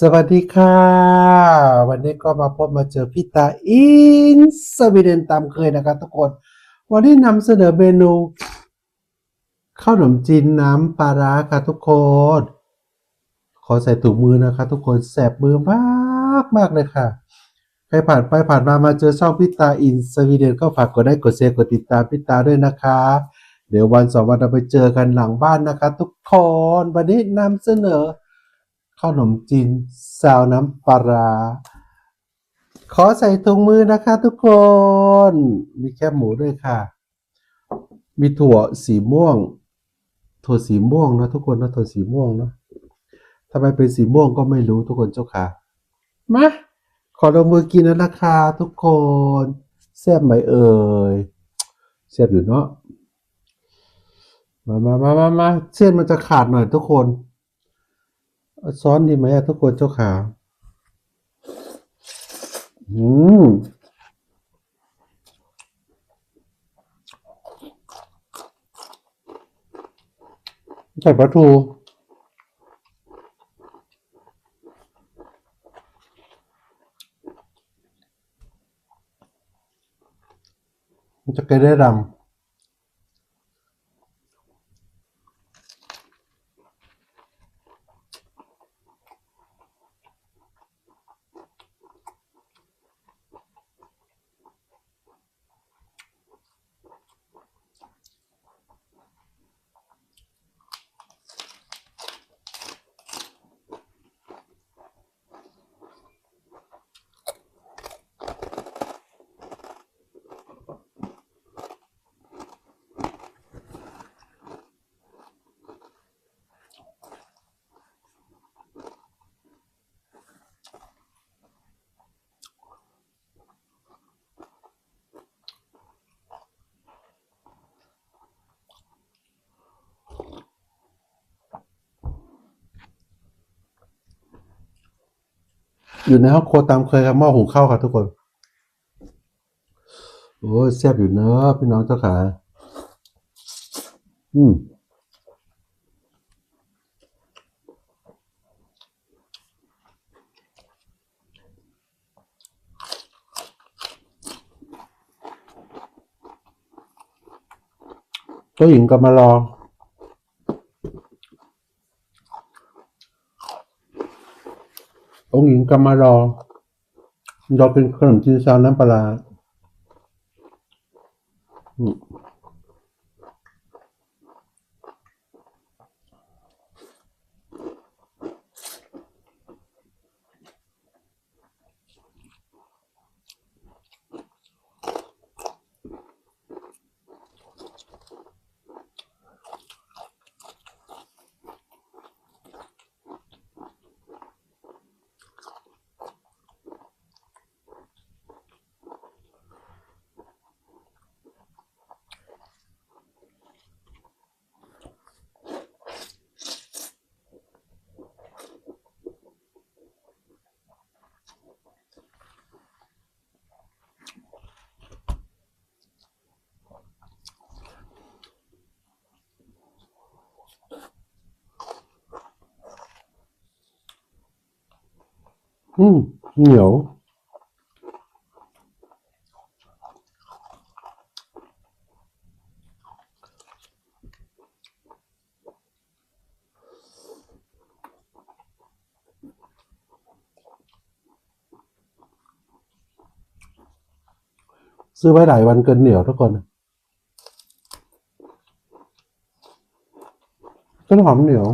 สวัสดีค่ะ วันนี้ก็มาพบมาเจอพี่ตาอินสวีเดนตามเคยนะครับทุกคน วันนี้นำเสนอเมนูข้าวหนมจีนน้ำปลาร้าค่ะทุกคน ขอใส่ถุงมือนะคะทุกคนแสบมือมากมากเลยค่ะ ใครผ่านไปผ่านมามาเจอช่องพี่ตาอินสวีเดนก็ฝากกดได้กดแชร์กดติดตามพี่ตาด้วยนะคะ เดี๋ยววันสองวันเราไปเจอกันหลังบ้านนะคะ ทุกคนวันนี้นำเสนอ ขนมจีนซาวน้ำปลา ขอใส่ถุงมือนะคะทุกคน มีแคบหมูด้วยค่ะ มีถั่วสีม่วง ถั่วสีม่วงนะทุกคนนะถั่วสีม่วงนะทำไมเป็นสีม่วงก็ไม่รู้ทุกคนเจ้าค่ะ มา ขอลงมือกินแล้วนะคะทุกคนแซ่บไหมเอ่ยแซ่บอยู่เนาะมามามามามาเส้นมันจะขาดหน่อยทุกคน ซ้อนดีไหมอะทุกคนเจ้าขาอืมใส่ปลาทูมันจะเกยได้ดำ อยู่ในห้องครัวตามเคยครับหม้อหุงข้าวครับทุกคน โอ้ยแซ่บอยู่เนอะพี่น้องเจ้าขาอืมเจ้าหญิงก็มารอ องค์หญิงก็มารอรอกินขนมจีนซาวน้ำปลา อืมเหนียวซื้อไว้หลายวันเกินเหนียวทุกคนต้นหอมเหนียว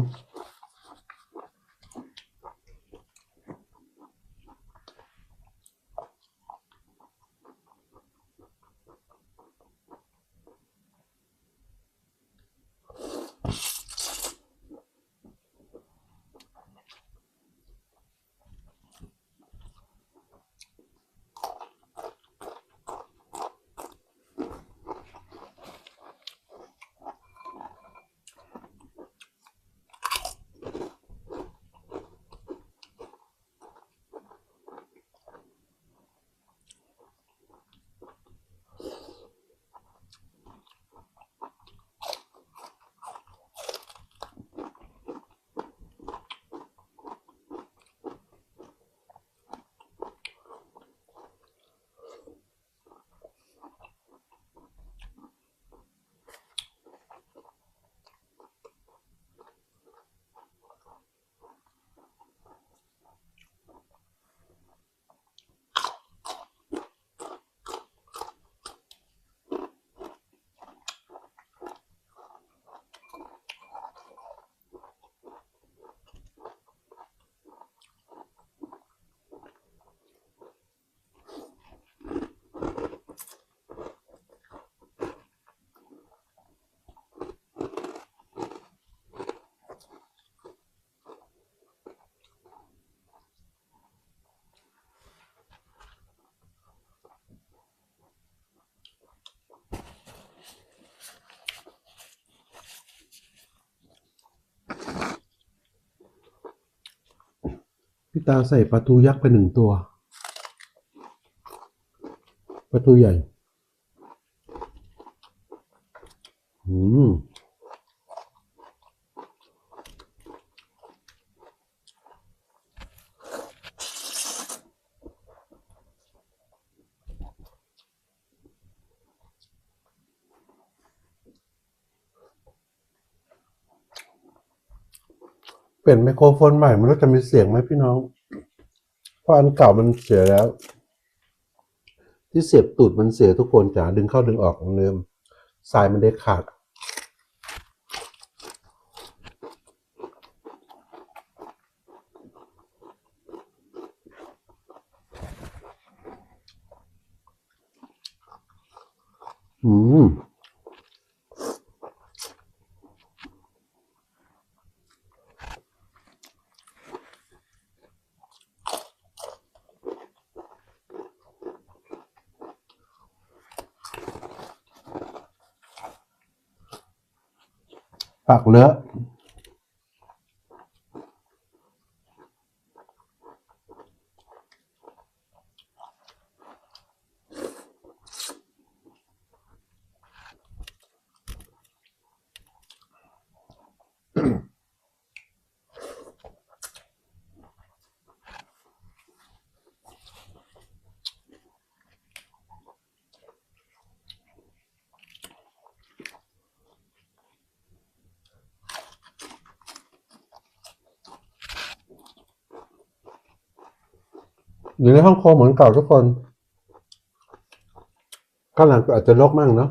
พี่ตาใส่ปลาทูยักษ์ไปหนึ่งตัวปลาทูใหญ่ อืม เป ลี่ยนไมโครโฟนใหม่ไม่รู้จะมีเสียงไหมพี่น้อง เพราะอันเก่ามันเสียแล้ว ที่เสียบตูดมันเสียทุกคนจ๋าดึงเข้าดึงออกของเดิมสายมันได้ขาด อืม ปากเลอะ อยู่ในห้องโคเหมือนเก่าทุกคนข้างหลังก็อาจจะรกมั่งเนาะ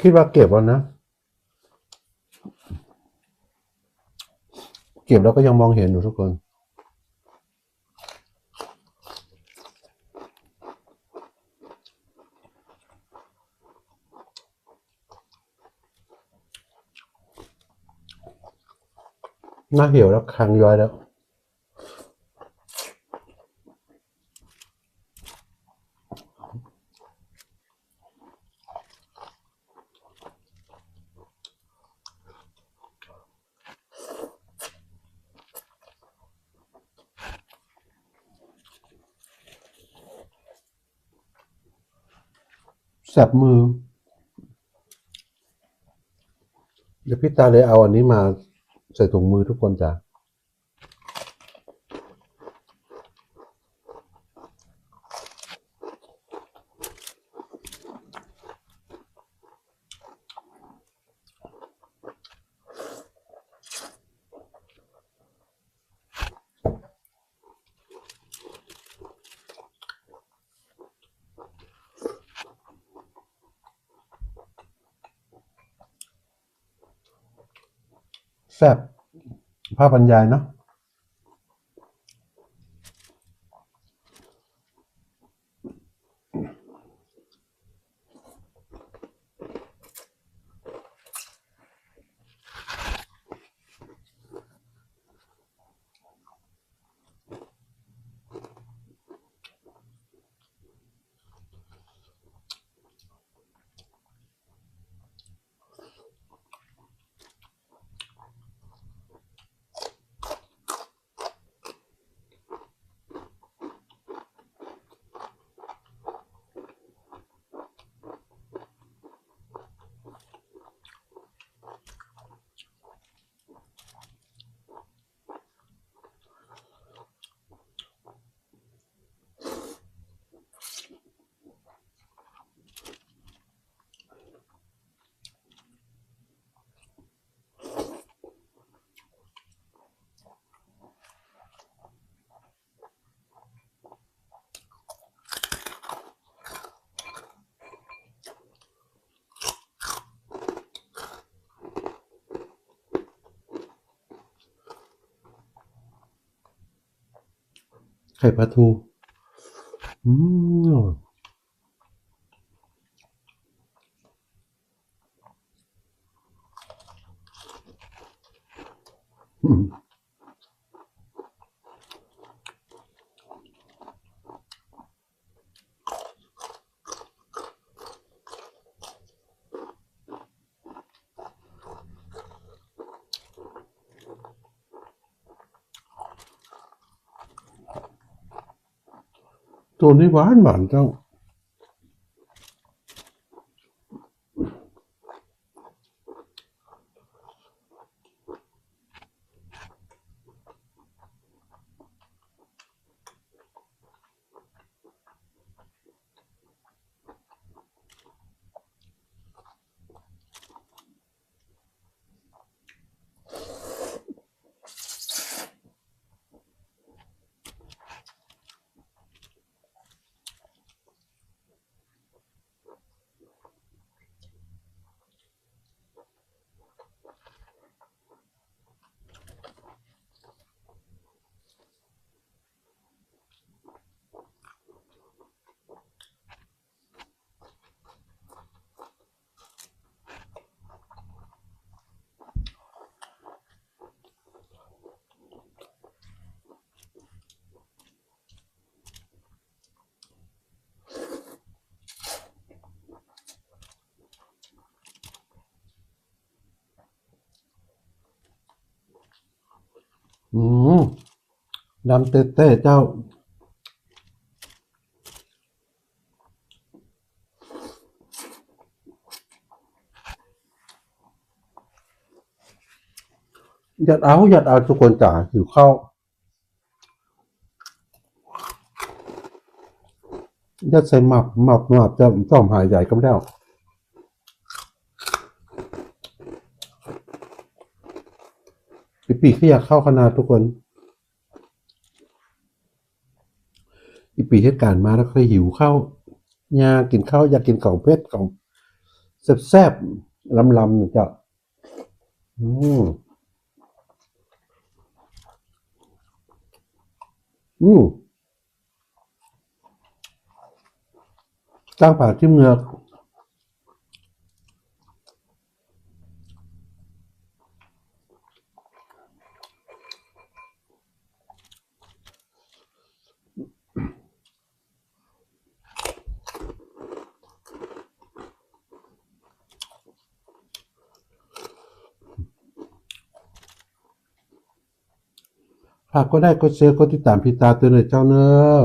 คิดว่าเก็บแล้วนะ เก็บแล้วก็ยังมองเห็นอยู่ทุกคน น้าเหี่ยวแล้วคางย้อยแล้ว แสบมือ เดี๋ยวพี่ตาเลยเอาอันนี้มา ใส่ถุงมือทุกคนจ้ะ แซบภาพบรรยายเนาะ ไข่ปลาทู อืมอืม ตัวนี้หวานหวานเจ้า อืมดำเต้เต้เจ้า หยัดเอาหยัดเอาทุกคนจ๋าหิวข้าวยัดใส่หมับหมับหมับจะต้องหายใหญ่ก็ไม่ไปีปีก็อยากเข้าขนาดทุกคน อีปีเหตุการณ์มาแล้วก็หิวข้าวอยากกินข้าวอยากกินของเพชรของแซ่บๆลำๆจ้ะอืมอืมตั้งผ่าที่เมือก หากก็ได้ก็เชื่อก็ติดตามพี่ตาตัวหน่อยเจ้าเนอะ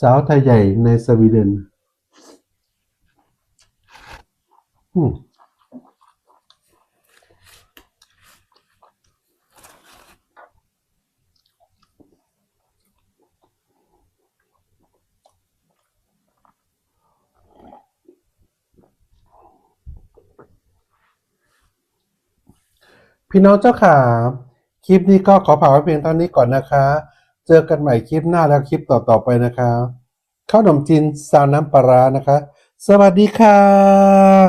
สาวไทยใหญ่ในสวีเดนอืม พี่น้องเจ้าขาคลิปนี้ก็ขอผ่านไว้เพียงเท่านี้ก่อนนะคะ เจอกันใหม่คลิปหน้าแล้วคลิปต่อๆไปนะคะข้าวหนมจีนซาวน้ำปลาร้านะคะ สวัสดีค่ะ